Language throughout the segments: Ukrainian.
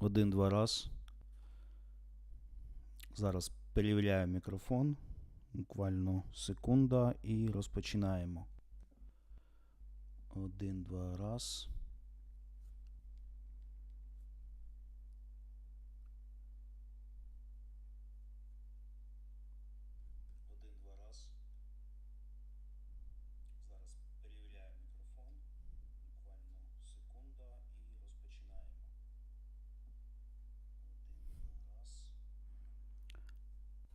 Один-два раз. Зараз перевіряю мікрофон. Буквально секунда і розпочинаємо. Один-два раз. Один-два раз. Зараз перевіряю мікрофон. Буквально секунда і розпочинаємо. Один-два раз.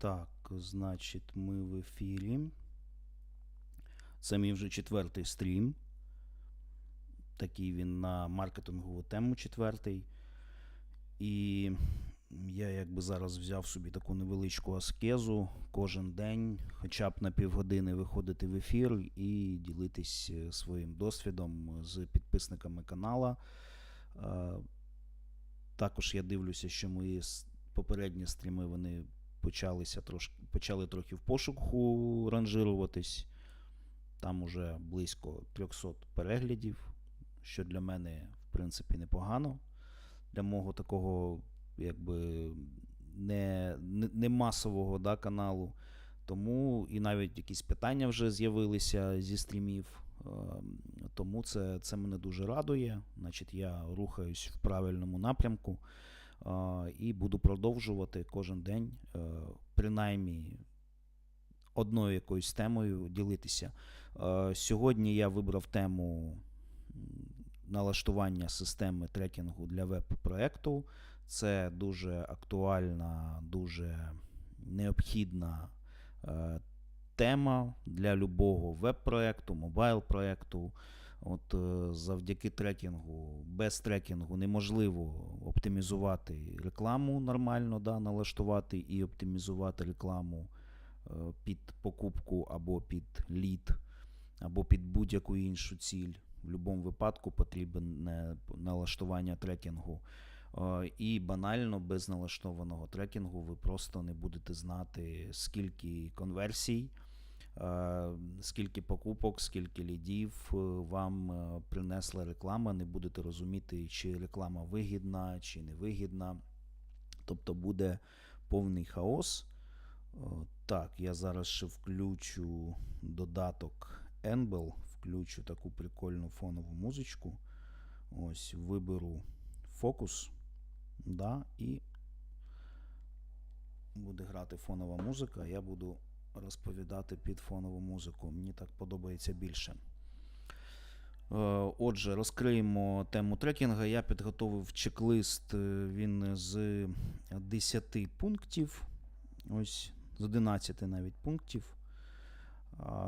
Так, значить, ми в ефірі. Це мій вже четвертий стрім. Такий він на маркетингову тему четвертий. І я якби зараз взяв собі таку невеличку аскезу кожен день, хоча б на півгодини виходити в ефір і ділитись е, своїм досвідом з підписниками канала. Е, Також я дивлюся, що мої попередні стріми вони почалися трошки, почали трохи в пошуку ранжируватись. Там уже близько 300 переглядів, що для мене, в принципі, непогано. Для мого такого, якби не, не, масового да, каналу. Тому і навіть якісь питання вже з'явилися зі стрімів. Ем, Тому це, це мене дуже радує. Значить, я рухаюсь в правильному напрямку і буду продовжувати кожен день, е, принаймні одною якоюсь темою ділитися. Е, Сьогодні я вибрав тему налаштування системи трекінгу для веб-проекту. Це дуже актуальна, дуже необхідна е, тема для любого веб-проекту, мобайл-проекту. От е, завдяки трекінгу, без трекінгу неможливо оптимізувати рекламу нормально, да, налаштувати і оптимізувати рекламу е, під покупку або під лід, або під будь-яку іншу ціль. В будь-якому випадку потрібне налаштування трекінгу. Е, І банально без налаштованого трекінгу ви просто не будете знати, скільки конверсій, скільки покупок, скільки лідів е, вам е, принесла реклама. Не будете розуміти, чи реклама вигідна, чи невигідна. Тобто буде повний хаос. Так, я зараз ще включу додаток Enbel, включу таку прикольну фонову музичку. Ось, виберу фокус. Да, і буде грати фонова музика. Я буду розповідати під фонову музику. Мені так подобається більше. Е, Отже, розкриємо тему трекінга. Я підготовив чек-лист. е, Він з 10 пунктів. Ось з 11 навіть пунктів.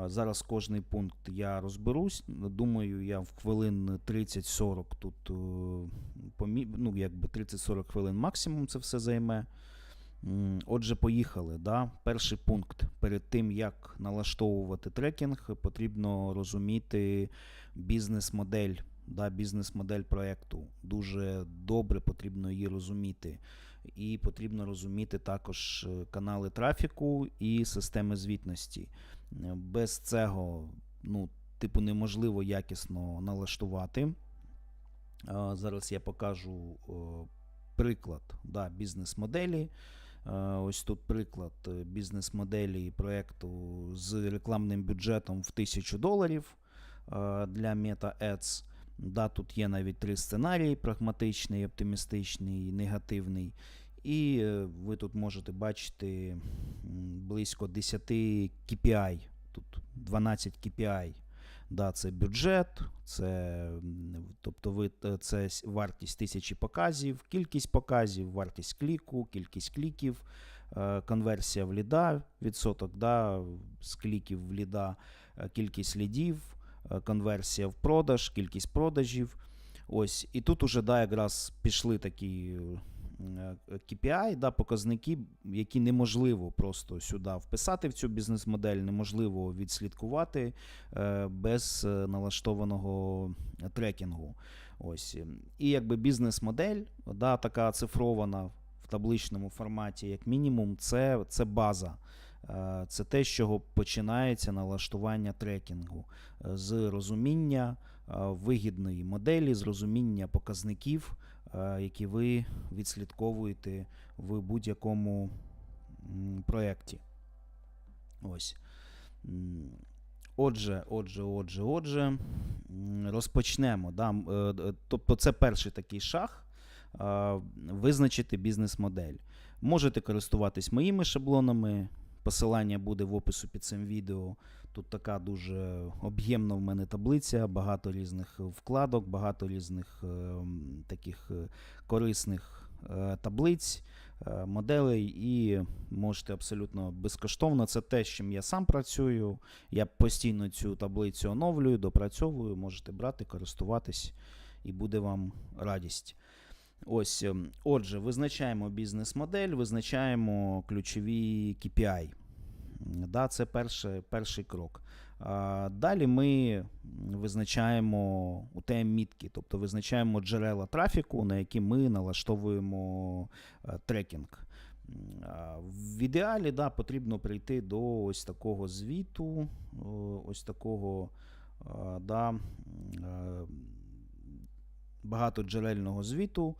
Зараз кожний пункт я розберусь. Думаю, я в хвилин 30-40 тут е, ну, якби 30-40 хвилин максимум це все займе. Отже, поїхали. Да? Перший пункт. Перед тим, як налаштовувати трекінг, потрібно розуміти бізнес-модель. Да, бізнес-модель проєкту. Дуже добре потрібно її розуміти. І потрібно розуміти також е, канали трафіку і системи звітності. Е, Без цього, ну, типу, неможливо якісно налаштувати. Зараз я покажу приклад да, бізнес-моделі. Е, Ось тут приклад е, бізнес-моделі проєкту з рекламним бюджетом в 1000 доларів е, для Meta Ads. Да, тут є навіть три сценарії: прагматичний, оптимістичний, негативний. І ви тут можете бачити близько 10 KPI. Тут 12 KPI. Да, це бюджет, це, тобто ви, е, це вартість тисячі показів, кількість показів, вартість кліку, кількість кліків, е, конверсія в ліда, відсоток да, з кліків в ліда, е, кількість лідів, конверсія в продаж, кількість продажів. Ось, і тут уже да, якраз пішли такі KPI, да, показники, які неможливо просто сюди вписати в цю бізнес-модель, неможливо відслідкувати е, без е, налаштованого трекінгу. Ось. І якби бізнес-модель, да, така цифрована в табличному форматі, як мінімум, це, це база. Е, Це те, з чого починається налаштування трекінгу, е, з розуміння е, вигідної моделі, з розуміння показників, е, які ви відслідковуєте в будь-якому проєкті. Ось. Отже, отже, отже, отже, розпочнемо. Да? е, д- Тобто, це перший такий шаг е, визначити бізнес-модель. Можете користуватись моїми шаблонами. Посилання буде в опису під цим відео. Тут така дуже об'ємна в мене таблиця, багато різних вкладок, багато різних е, таких е, корисних е, таблиць, е, моделей, і можете абсолютно безкоштовно. Це те, з чим я сам працюю. Я постійно цю таблицю оновлюю, допрацьовую. Можете брати, користуватись, і буде вам радість. Ось, ем, отже, визначаємо бізнес-модель, визначаємо ключові KPI. Да, це перший, перший крок. Далі ми визначаємо UTM-мітки, тобто визначаємо джерела трафіку, на які ми налаштовуємо е, трекінг. В ідеалі да, потрібно прийти до ось такого звіту, ось такого да, е, багатоджерельного звіту,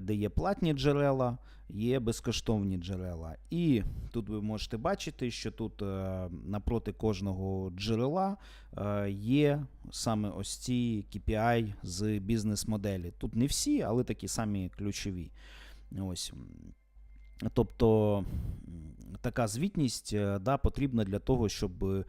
де є платні джерела, є безкоштовні джерела. І тут ви можете бачити, що тут е, напроти кожного джерела е, є саме ось ці KPI з бізнес-моделі. Тут не всі, але такі самі ключові. Ось. Тобто така звітність е, да, потрібна для того, щоб, е,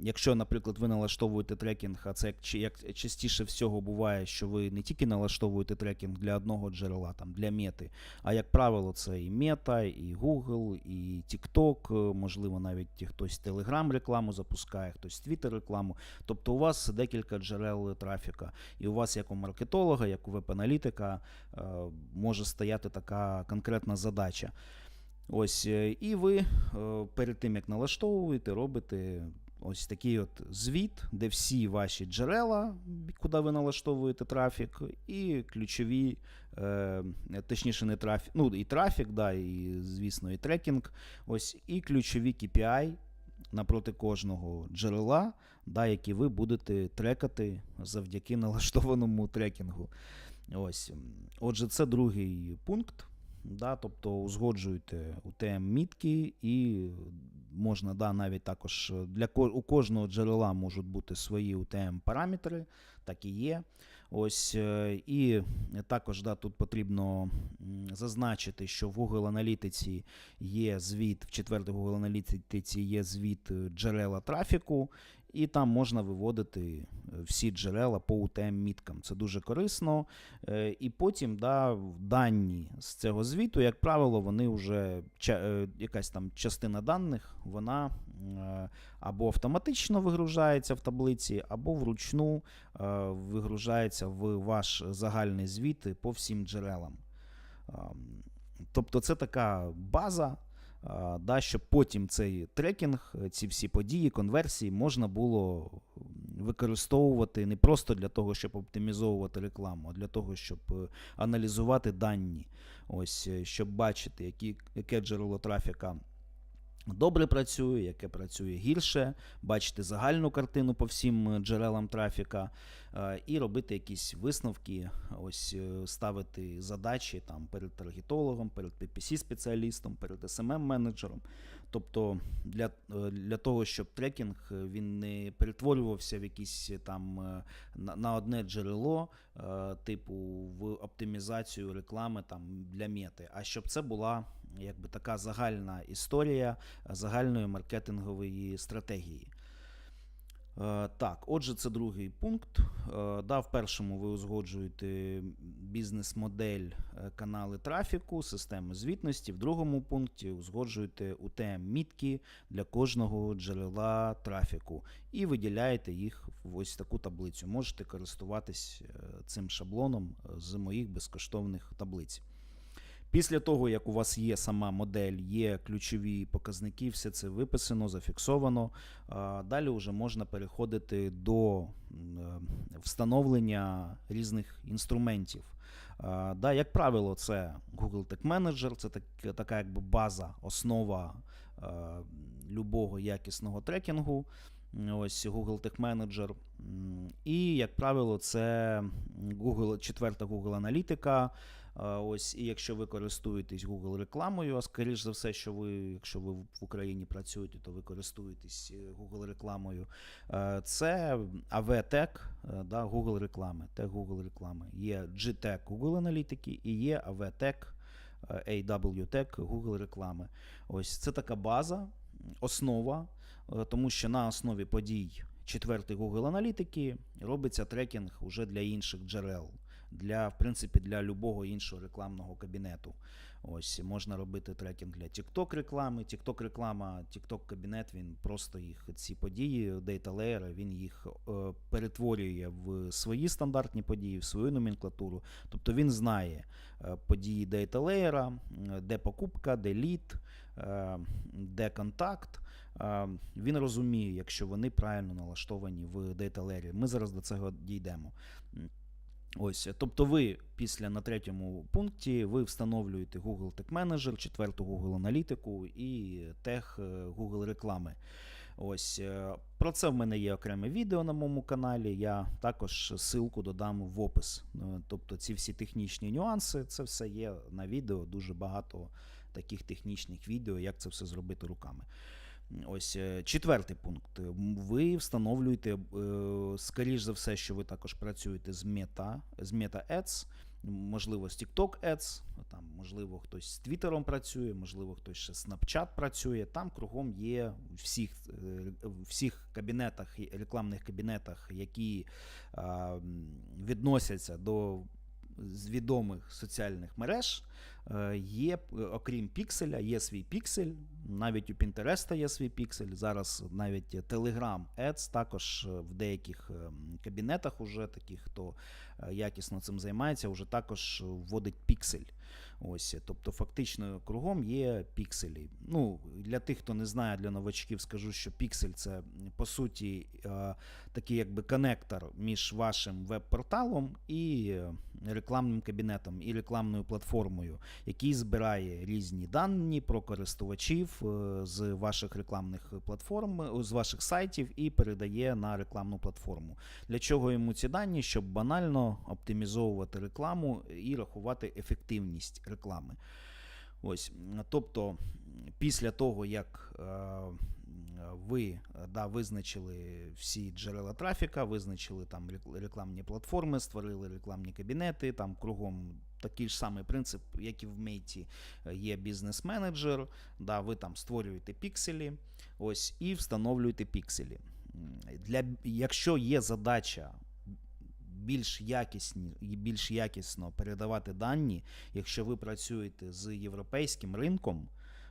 якщо, наприклад, ви налаштовуєте трекінг, а це як, частіше всього буває, що ви не тільки налаштовуєте трекінг для одного джерела, там, для мети, а як правило, це і мета, і Google, і TikTok, е, можливо, навіть хтось Telegram рекламу запускає, хтось Twitter рекламу. Тобто у вас декілька джерел трафіка. І у вас, як у маркетолога, як у веб-аналітика, е, може стояти така конкретна задача. Ось, е, і ви е, перед тим, як налаштовуєте, робите ось такий от звіт, де всі ваші джерела, куди ви налаштовуєте трафік, і ключові, е, точніше, не трафік, ну і трафік, да, і, звісно, і трекінг. Ось, і ключові KPI напроти кожного джерела, да, які ви будете трекати завдяки налаштованому трекінгу. Ось. Отже, це другий пункт. Да, тобто узгоджуєте UTM-мітки і можна да, навіть також для у кожного джерела можуть бути свої UTM-параметри, так і є. Ось, е, і також да, тут потрібно зазначити, що в Google аналітиці є звіт, в четвертій Google аналітиці є звіт е, джерела трафіку, і там можна виводити е, всі джерела по UTM-міткам. Це дуже корисно. Е, І потім да, дані з цього звіту, як правило, вони вже е, якась там частина даних, вона або автоматично вигружається в таблиці, або вручну вигружається в ваш загальний звіт по всім джерелам. Тобто це така база, да, щоб потім цей трекінг, е, ці всі події, конверсії можна було використовувати не просто для того, щоб оптимізовувати рекламу, а для того, щоб е, аналізувати дані, ось, е, щоб бачити, які, яке джерело трафіка. Добре працює, яке працює гірше, бачити загальну картину по всім джерелам трафіка і робити якісь висновки, ось е, ставити задачі там перед таргетологом, перед PPC-спеціалістом, перед SMM-менеджером. Тобто для, е, для того, щоб трекінг е, він не перетворювався в якісь е, там е, на, на одне джерело, е, типу в оптимізацію реклами там для мети, а щоб це була якби така загальна історія е, загальної маркетингової стратегії. Е, Так, отже, це другий пункт. Е, Да, в першому ви узгоджуєте бізнес-модель, е, канали трафіку, системи звітності. В другому пункті узгоджуєте UTM-мітки для кожного джерела трафіку і виділяєте їх в ось таку таблицю. Можете користуватись цим шаблоном з моїх безкоштовних таблиць. Після того, як у вас є сама модель, є ключові показники, все це виписано, зафіксовано. Далі вже можна переходити до е, встановлення різних інструментів. Да, як правило, це Google Tag Manager, це так, така якби база, основа любого якісного трекінгу. Ось Google Tech Manager. І, як правило, це Google, четверта Google аналітика. А, Ось, і якщо ви користуєтесь Google рекламою, а скоріш за все, що ви, якщо ви в Україні працюєте, то ви користуєтесь е, Google рекламою. Е, Це е, да, Google реклами, Tech Google реклами. Є G-Tech Google аналітики і є е, AW-Tech Google реклами. Ось це така база, основа, е, тому що на основі подій четвертої Google аналітики робиться трекінг уже для інших джерел для, в принципі, для любого іншого рекламного кабінету. Ось можна робити трекінг для TikTok реклами. TikTok реклама, TikTok кабінет, він просто їх ці події, Data Layer, він їх е, перетворює в свої стандартні події, в свою номенклатуру. Тобто він знає е, події Data Layer, е, де покупка, де лід, е, де контакт. Е, Він розуміє, якщо вони правильно налаштовані в Data Layer. Ми зараз до цього дійдемо. Ось, тобто ви після на третьому пункті ви встановлюєте Google Tech Manager, четверту Google аналітику і тех е, Google реклами. Ось е, про це в мене є окреме відео на моєму каналі. Я також ссылку додам в опис. Е, Тобто ці всі технічні нюанси, це все є на відео. Дуже багато таких технічних відео, як це все зробити руками. Ось е, четвертий пункт. Ви встановлюєте, е, скоріш за все, що ви також працюєте з Meta, з Meta Ads, можливо, з TikTok Ads, там, можливо, хтось з Твіттером працює, можливо, хтось ще з Snapchat працює. Там кругом є в всіх, е, всіх кабінетах, рекламних кабінетах, які відносяться до відомих соціальних мереж. Е, Є, е, окрім пікселя, є свій піксель. Навіть у Pinterest є свій піксель. Зараз навіть Telegram Ads також е, в деяких кабінетах, уже таких, хто якісно цим займається, вже також вводить піксель. Ось, тобто, фактично, кругом є пікселі. Ну, для тих, хто не знає, для новачків скажу, що піксель це по суті такий якби коннектор між вашим веб-порталом і рекламним кабінетом і рекламною платформою, який збирає різні дані про користувачів е, з ваших рекламних платформ, е, з ваших сайтів і передає на рекламну платформу. Для чого йому ці дані? Щоб банально оптимізовувати рекламу і рахувати ефективність реклами. Ось, тобто, після того, як е, ви да, визначили всі джерела трафіка, визначили там рекламні платформи, створили рекламні кабінети, там кругом такий ж самий принцип, як і в Мейті, е, є бізнес-менеджер, да, ви там створюєте пікселі, ось, і встановлюєте пікселі. Для, якщо є задача більш якісні і більш якісно передавати дані, якщо ви працюєте з європейським ринком,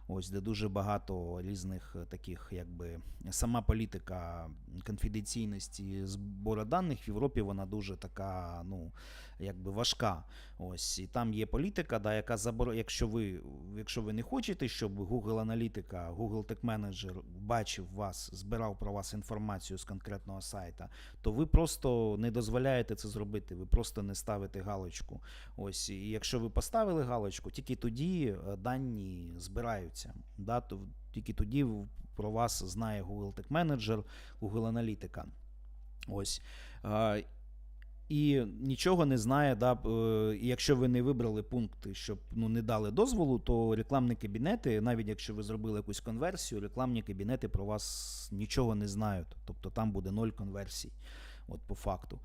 ось де дуже багато різних е, таких, якби сама політика конфіденційності збору даних в Європі, вона дуже така, ну якби важка. Ось і там є політика, да, яка забор... якщо ви, якщо ви не хочете, щоб Google аналітика, Google Tech Manager бачив вас, збирав про вас інформацію з конкретного сайта, то ви просто не дозволяєте це зробити. Ви просто не ставите галочку. Ось, і якщо ви поставили галочку, тільки тоді е, дані збираються. Да, то тільки тоді про вас знає Google Tech Manager, Google Аналітика. Ось. І нічого не знає, да, е, і якщо ви не вибрали пункти, щоб ну, не дали дозволу, то рекламні кабінети, навіть якщо ви зробили якусь конверсію, рекламні кабінети про вас нічого не знають. Тобто там буде ноль конверсій, от по факту.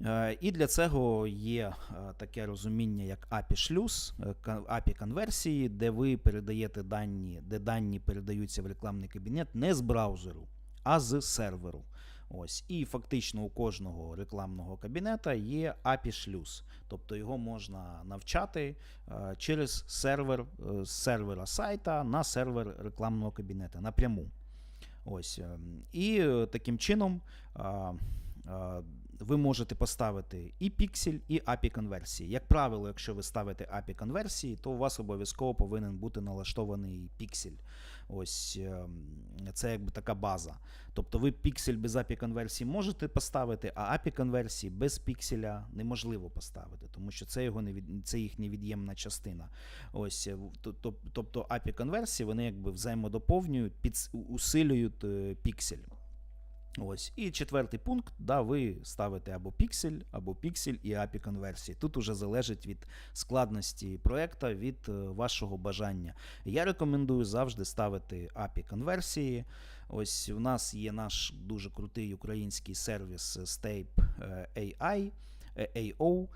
Е, І для цього є е, таке розуміння, як API шлюз, API конверсії, де ви передаєте дані, де дані передаються в рекламний кабінет не з браузеру, а з серверу. Ось. І фактично у кожного рекламного кабінета є API шлюз, тобто його можна навчати е, через сервер е, з сервера сайта на сервер рекламного кабінета напряму. Ось. е, І е, таким чином ви можете поставити і піксель, і API конверсії. Як правило, якщо ви ставите API конверсії, то у вас обов'язково повинен бути налаштований піксель. Ось е, це якби така база. Тобто ви піксель без API конверсії можете поставити, а API конверсії без пікселя неможливо поставити, тому що це його невід... це їх невід'ємна частина. Ось, е, тобто API конверсії вони якби взаємодоповнюють, під... усилюють е, піксель. Ось. І четвертий пункт, да, ви ставите або піксель, або піксель і API конверсії. Тут уже залежить від складності проєкта, від е, вашого бажання. Я рекомендую завжди ставити API конверсії. Ось у нас є наш дуже крутий український сервіс Stape е, AI, е, AO.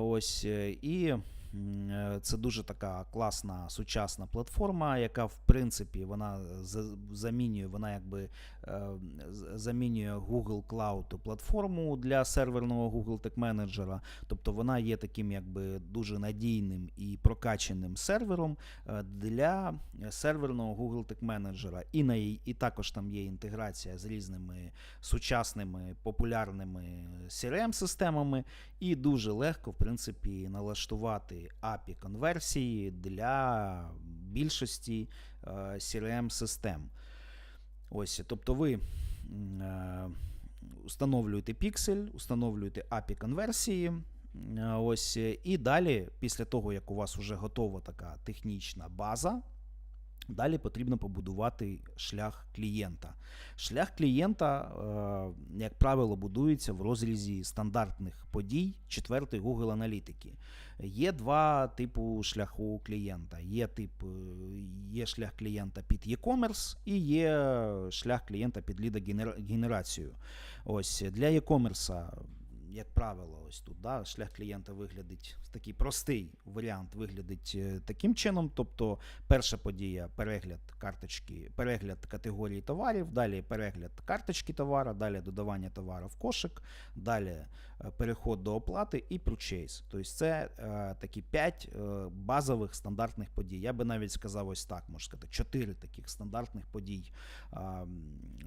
Ось, і це дуже така класна сучасна платформа, яка в принципі вона замінює, вона якби замінює Google Cloud платформу для серверного Google Tag Manager. Тобто вона є таким якби дуже надійним і прокаченим сервером е, для серверного Google Tag Manager. І, на, і також там є інтеграція з різними сучасними популярними CRM-системами, і дуже легко, в принципі, налаштувати API конверсії для більшості е, CRM-систем. Ось, тобто ви встановлюєте е, піксель, установлюєте API конверсії. е, Ось, і далі, після того, як у вас вже готова така технічна база, далі потрібно побудувати шлях клієнта. Шлях клієнта, е, як правило, будується в розрізі стандартних подій четвертої Google аналітики. Є два типу шляху клієнта. Є тип, е, є шлях клієнта під e-commerce і є шлях клієнта під лідогенерацію. Ось для e-commerce, як правило, ось тут да, шлях клієнта виглядить такий простий варіант виглядить е, таким чином. Тобто, перша подія перегляд карточки, перегляд категорії товарів, далі перегляд карточки товара, далі додавання товару в кошик, далі е, переход до оплати і purchase. Тобто це е, такі 5 е, базових стандартних подій. Я би навіть сказав ось так, можна сказати, 4 таких стандартних подій е,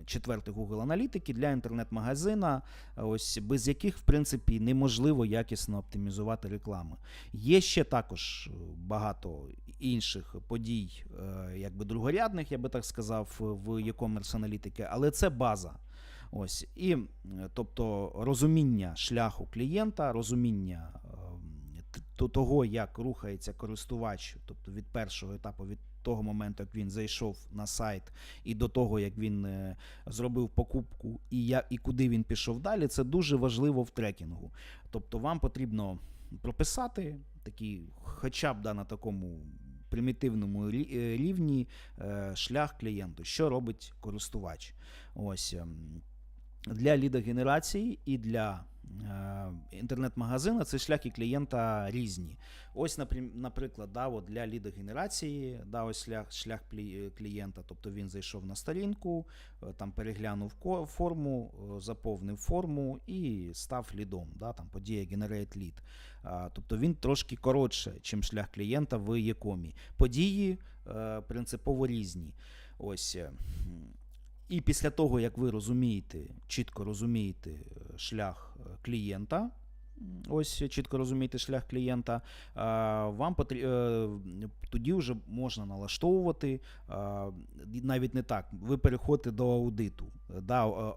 четвертої Google аналітики для інтернет-магазина, ось без яких, в принципі, неможливо якісно оптимізувати рекламу. Є ще також е, багато інших подій, е, якби другорядних, я би так сказав, в e-commerce аналітики, але це база. Ось і тобто розуміння шляху клієнта, розуміння ем, того, як рухається користувач, тобто від першого етапу, від того моменту, як він зайшов на сайт, і до того, як він е, зробив покупку, і я, і куди він пішов далі, це дуже важливо в трекінгу. Тобто, вам потрібно прописати такий, хоча б да, на такому примітивному е, рівні е, шлях клієнту, що робить користувач. Ось ем, для лідогенерації і для е, інтернет-магазина це шляхи клієнта різні. Ось, наприклад, да, от для лідогенерації, да, ось шлях, шлях клієнта, тобто він зайшов на сторінку, е, там переглянув форму, е, заповнив форму і став лідом. Да, там подія Generate Lead. Тобто він трошки коротше, ніж шлях клієнта в Єкомі. Події принципово різні. Ось. І після того, як ви розумієте, чітко розумієте е, шлях е, клієнта, ось чітко розумієте шлях клієнта, вам потрі... е, тоді вже можна налаштовувати, навіть не так, ви переходите до аудиту. Да,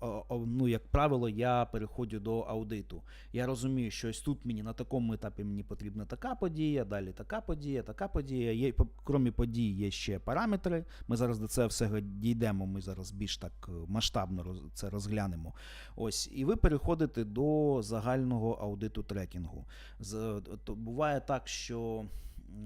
ну, як правило, я переходжу до аудиту. Я розумію, що ось тут мені на такому етапі мені потрібна така подія, далі така подія, така подія. Є, крім подій, є ще параметри. Ми зараз до цього всього дійдемо. Ми зараз більш так масштабно це розглянемо. Ось, і ви переходите до загального аудиту трекінгу. З, то буває так, що.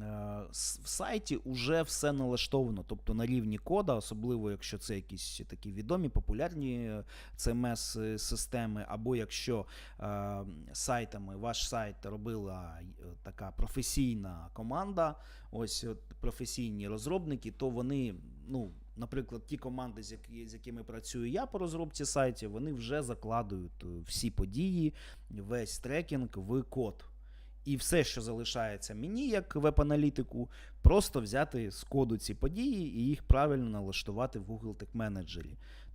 е, В сайті вже все налаштовано, тобто на рівні кода, особливо якщо це якісь такі відомі, популярні CMS-системи, або якщо е, сайтами ваш сайт робила е, така професійна команда, ось професійні розробники, то вони, ну, наприклад, ті команди, з, якими працюю я по розробці сайтів, вони вже закладують е, всі події, весь трекінг в код. І все, що залишається мені, як веб-аналітику, просто взяти з коду ці події і їх правильно налаштувати в Google Tech Manager.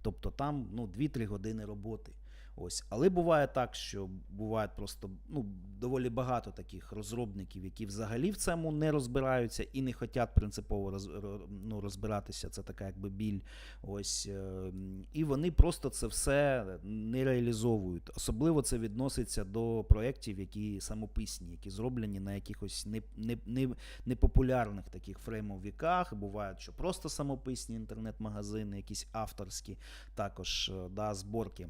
Тобто там ну, 2-3 години роботи. Ось. Але буває так, що буває просто ну, доволі багато таких розробників, які взагалі в цьому не розбираються і не хочуть принципово роз, ну, розбиратися. Це така якби біль. Ось, е, і вони просто це все не реалізовують. Особливо це відноситься до проєктів, які самописні, які зроблені на якихось не, не, не, непопулярних таких фреймовіках. Бувають, що просто самописні інтернет-магазини, якісь авторські також е, да, зборки.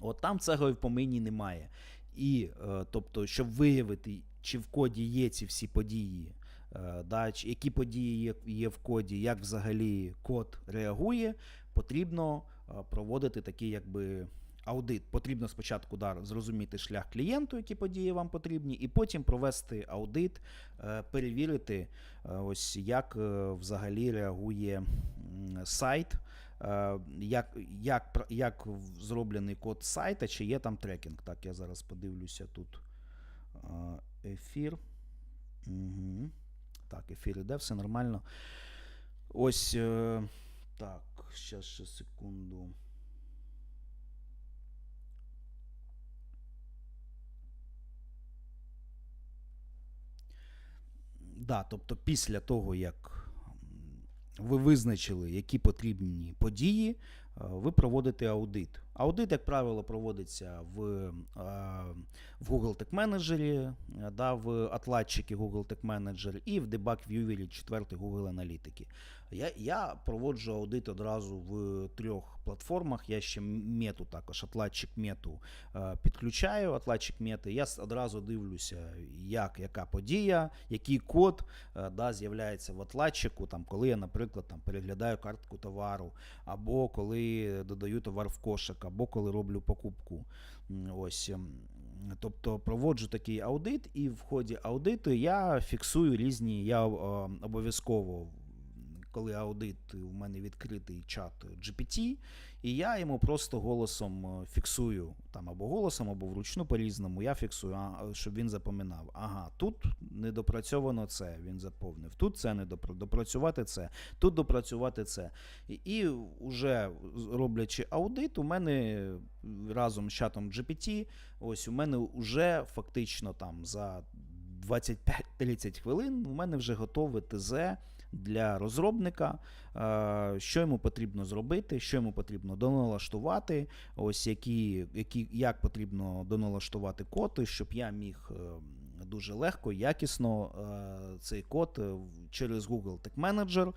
От там цього в помині немає. І е, тобто, щоб виявити, чи в коді є ці всі події, е, да, які події є, в коді, як взагалі код реагує, потрібно е, проводити такий якби. Аудит потрібно спочатку да, зрозуміти шлях клієнту, які події вам потрібні, і потім провести аудит, перевірити, ось як взагалі реагує сайт, як, як, як зроблений код сайта, чи є там трекінг. Так, я зараз подивлюся тут е, ефір. Угу. Так, ефір іде, все нормально. Ось е, так, ще, ще секунду. Да, тобто після того, як ви визначили, які потрібні події, е, ви проводите аудит. Аудит, як правило, проводиться в, е, в Google Tag Manager, е, да, в отладчикі Google Tag Manager і в Debug Viewer 4 Google Аналітики. Я, я проводжу аудит одразу в трьох платформах. Я ще мету також, отладчик мету е, підключаю, отладчик мети. Я одразу дивлюся, як, яка подія, який код да, з'являється в отладчику, там, коли я, наприклад, там, переглядаю картку товару, або коли додаю товар в кошик, або коли роблю покупку. Ось. ем, Тобто проводжу такий аудит, і в ході аудиту я фіксую різні, я обов'язково коли аудит, у мене відкритий чат GPT, і я йому просто голосом е, фіксую, там або голосом, або вручну по-різному, я фіксую, а, щоб він запам'ятав. Ага, тут недопрацьовано це, він заповнив. Тут це не допрацювати це, тут допрацювати це. І, і вже роблячи аудит, у мене разом з чатом GPT, ось у мене вже фактично там за 25-30 хвилин у мене вже готове ТЗ для розробника, е, що йому потрібно зробити, що йому потрібно доналаштувати, ось які, які, як потрібно доналаштувати код, щоб я міг е, дуже легко, якісно е, цей код через Google Tag Manager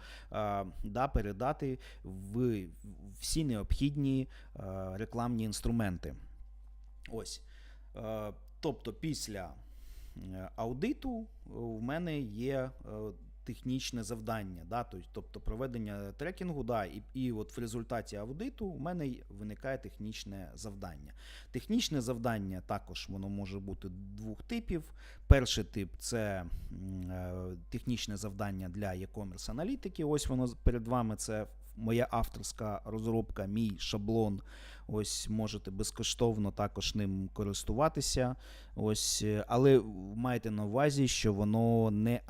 да, передати в всі необхідні рекламні інструменти. Ось. Тобто, після аудиту в мене є технічне завдання, да, тобто проведення трекінгу, да, і, і от в результаті аудиту у мене виникає технічне завдання. Технічне завдання також воно може бути двох типів. Перший тип це е, технічне завдання для e-commerce аналітики. Ось воно перед вами це моя авторська розробка, мій шаблон. Ось можете безкоштовно також ним користуватися. Ось, але майте на увазі, що воно не